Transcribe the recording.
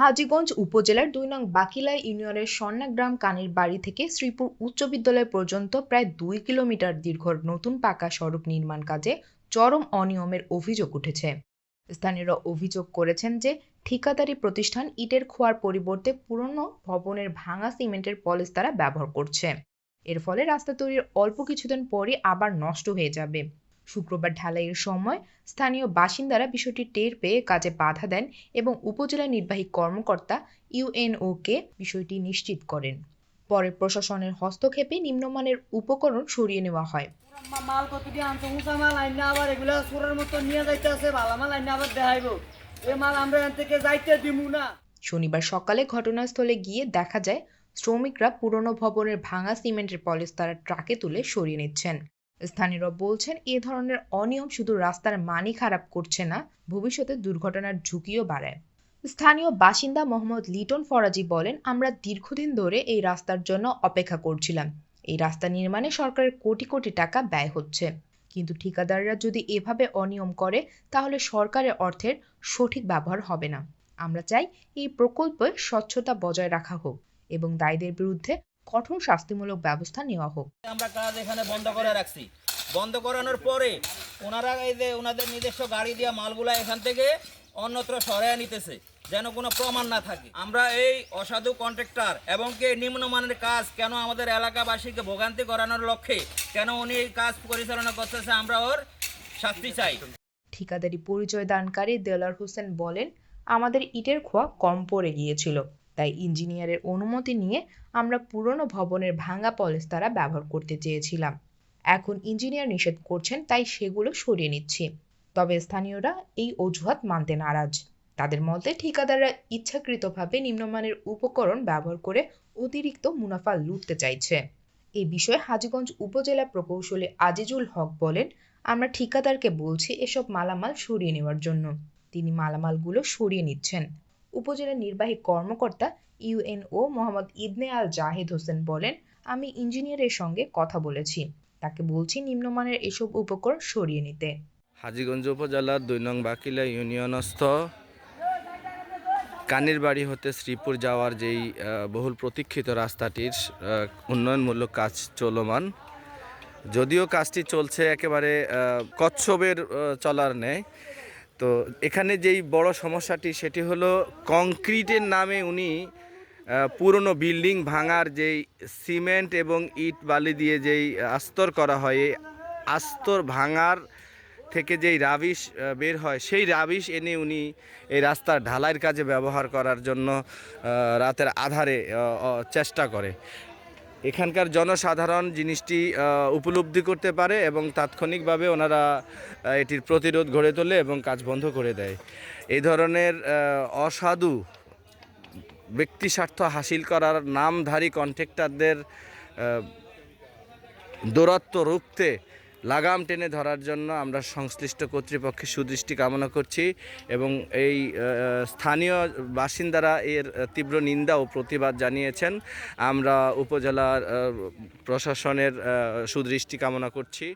হাজীগঞ্জ উপজেলার দুই নং বাকিলা ইউনিয়নের স্বর্ণাগ্রাম কানির বাড়ি থেকে শ্রীপুর উচ্চ বিদ্যালয় পর্যন্ত প্রায় দুই কিলোমিটার দীর্ঘ নতুন পাকা সড়ক নির্মাণ কাজে চরম অনিয়মের অভিযোগ উঠেছে। স্থানীয়রা অভিযোগ করেছেন যে, ঠিকাদারি প্রতিষ্ঠান ইটের খোয়ার পরিবর্তে পুরনো ভবনের ভাঙা সিমেন্টের পলিশ তারা ব্যবহার করছে। এর ফলে রাস্তা তৈরির অল্প কিছুদিন পরই আবার নষ্ট হয়ে যাবে। শুক্রবার ঢালাইয়ের সময় স্থানীয় বাসিন্দারা বিষয়টি টের পেয়ে কাজে বাধা দেন এবং উপজেলা নির্বাহী কর্মকর্তা ইউএনওকে বিষয়টি নিশ্চিত করেন। পরে প্রশাসনের হস্তক্ষেপে নিম্নমানের উপকরণ সরিয়ে নেওয়া হয়। মাল কত দিয়ে উঁচা মাল আইনা আবার এগুলা সুরের মতো নিয়ে যাইতে আছে ভালো মাল আইনা আবার দেখাইবো। এ মাল আমরা এখান থেকে যাইতে দিমু না। শনিবার সকালে ঘটনাস্থলে গিয়ে দেখা যায় শ্রমিকরা পুরনো ভবনের ভাঙা সিমেন্টের পলিশ তারা ট্রাকে তুলে সরিয়ে নিচ্ছেন। স্থানীয়রা বলছেন, এ ধরনের অনিয়ম শুধু রাস্তার মানই খারাপ করছে না, ভবিষ্যতে দুর্ঘটনার ঝুঁকিও বাড়ায়। স্থানীয় বাসিন্দা মোহাম্মদ লিটন ফরাজি বলেন, আমরা দীর্ঘদিন ধরে এই রাস্তার জন্য অপেক্ষা করছিলাম। এই রাস্তা নির্মাণে সরকারের কোটি কোটি টাকা ব্যয় হচ্ছে। কিন্তু ঠিকাদাররা যদি এভাবে অনিয়ম করে, তাহলে সরকারের অর্থের সঠিক ব্যবহার হবে না। আমরা চাই এই প্রকল্পে স্বচ্ছতা বজায় রাখা হোক এবং দায়ীদের বিরুদ্ধে কঠোর শাস্তিমূলক ব্যবস্থা নেওয়া হোক। আমরা কাজ এখানে বন্ধ করে রাখছি। বন্ধ করানোর পরে ওনারা এই যে ওনাদের নিজস্ব গাড়ি দিয়ে মালগুলা এখান থেকে অন্যত্র সরাইয়া নিতেছে যেন কোনো প্রমাণ না থাকে। আমরা এই অসাধু কন্ট্রাক্টর এবং কি নিম্নমানের কাজ কেন আমাদের এলাকাবাসীকে ভোগান্তি করানোর লক্ষ্যে কেন উনি এই কাজ পরিচালনা করতেছে আমরা ওর শাস্তি চাই। ঠিকাদারি পরিচয় দানকারী দেলার হোসেন বলেন আমাদের ইটের খোয়া কম পড়ে গিয়েছিল। তাই ইঞ্জিনিয়ারের অনুমতি নিয়ে আমরা পুরনো ভবনের ভাঙা পলিশ তারা ব্যবহার করতে চেয়েছিলাম। এখন ইঞ্জিনিয়ার নিষেধ করছেন, তাই সেগুলো সরিয়ে নিচ্ছি। তবে স্থানীয়রা এই অজুহাত মানতে নারাজ। তাদের মতে, ঠিকাদাররা ইচ্ছাকৃতভাবে নিম্নমানের উপকরণ ব্যবহার করে অতিরিক্ত মুনাফা লুটতে চাইছে। এ বিষয়ে হাজীগঞ্জ উপজেলা প্রকৌশলী আজিজুল হক বলেন, আমরা ঠিকাদারকে বলছি এসব মালামাল সরিয়ে নেওয়ার জন্য। তিনি মালামালগুলো সরিয়ে নিচ্ছেন। উপজেলা নির্বাহী কর্মকর্তা ইউএনও মোহাম্মদ ইবনে আল জাহেদ হোসেন বলেন, আমি ইঞ্জিনিয়ারের সঙ্গে কথা বলেছি। তাকে বলছি নিম্নমানের এসব উপকরণ সরিয়ে নিতে। হাজীগঞ্জ উপজেলার দুই নং বাকিলা ইউনিয়নস্থ কানির বাড়ি হতে শ্রীপুর যাওয়ার যেই বহুল প্রতীক্ষিত রাস্তাটির উন্নয়নমূলক কাজ চলমান। যদিও কাজটি চলছে একেবারে কচ্ছপের চলার নেয় তো এখানে যেই বড় সমস্যাটি সেটি হলো কংক্রিটের নামে উনি পুরনো বিল্ডিং ভাঙার যেই সিমেন্ট এবং ইট বালি দিয়ে যেই আস্তর করা হয়, এই আস্তর ভাঙার থেকে যেই রাবিশ বের হয়, সেই রাবিশ এনে উনি এই রাস্তার ঢালাইয়ের কাজে ব্যবহার করার জন্য রাতের আধারে চেষ্টা করে। এখানকার জনসাধারণ জিনিসটি উপলব্ধি করতে পারে এবং তাৎক্ষণিকভাবে ওনারা এটির প্রতিরোধ গড়ে তোলে এবং কাজ বন্ধ করে দেয়। এই ধরনের অসাধু ব্যক্তি স্বার্থ হাসিল করার নামধারী কন্ট্রাক্টরদের দূরত্ব রুখতে লাগাম টেনে ধরার জন্য আমরা সংশ্লিষ্ট কর্তৃপক্ষের সুদৃষ্টি কামনা করছি এবং এই স্থানীয় বাসিন্দারা এর তীব্র নিন্দা ও প্রতিবাদ জানিয়েছেন। আমরা উপজেলার প্রশাসনের সুদৃষ্টি কামনা করছি।